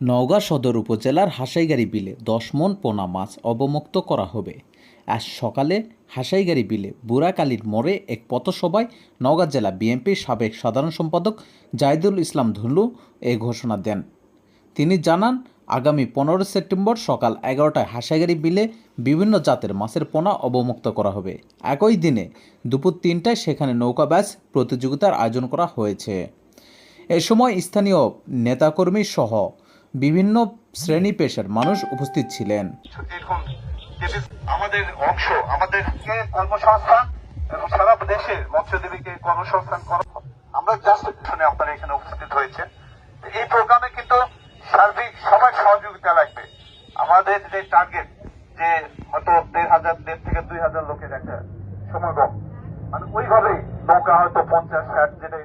নওগাঁ সদর উপজেলার হাসাইগাড়ি বিলে দশ মন পোনা মাছ অবমুক্ত করা হবে। আজ সকালে হাসাইগাড়ি বিলে বুড়াকালীর মোড়ে এক পথসভায় নওগাঁ জেলা বিএনপির সাবেক সাধারণ সম্পাদক জাহিদুল ইসলাম ধুল্লু এই ঘোষণা দেন। তিনি জানান, আগামী পনেরো সেপ্টেম্বর সকাল এগারোটায় হাসাইগাড়ি বিলে বিভিন্ন জাতের মাছের পোনা অবমুক্ত করা হবে। একই দিনে দুপুর তিনটায় সেখানে নৌকা ব্যাচ প্রতিযোগিতার আয়োজন করা হয়েছে। এ সময় স্থানীয় নেতাকর্মী সহ বিভিন্ন শ্রেণি পেশার মানুষ উপস্থিত ছিলেন। আমাদের অংশ, আমাদের কর্মসংস্থান, এবং সারা দেশে মৎস্যজীবীকে কর্মসংস্থান আমরা জাস্ট আপনারা এখানে উপস্থিত হয়েছে এই প্রোগ্রামে কিন্তু সার্বিক সবাই সহযোগিতা লাগবে। আমাদের যে টার্গেট যে হয়তো দেড় হাজার, দেড় থেকে দুই হাজার লোকের একটা সমাগম মানে ওইভাবেই নৌকা হয়তো পঞ্চাশ, ষাট, যেটাই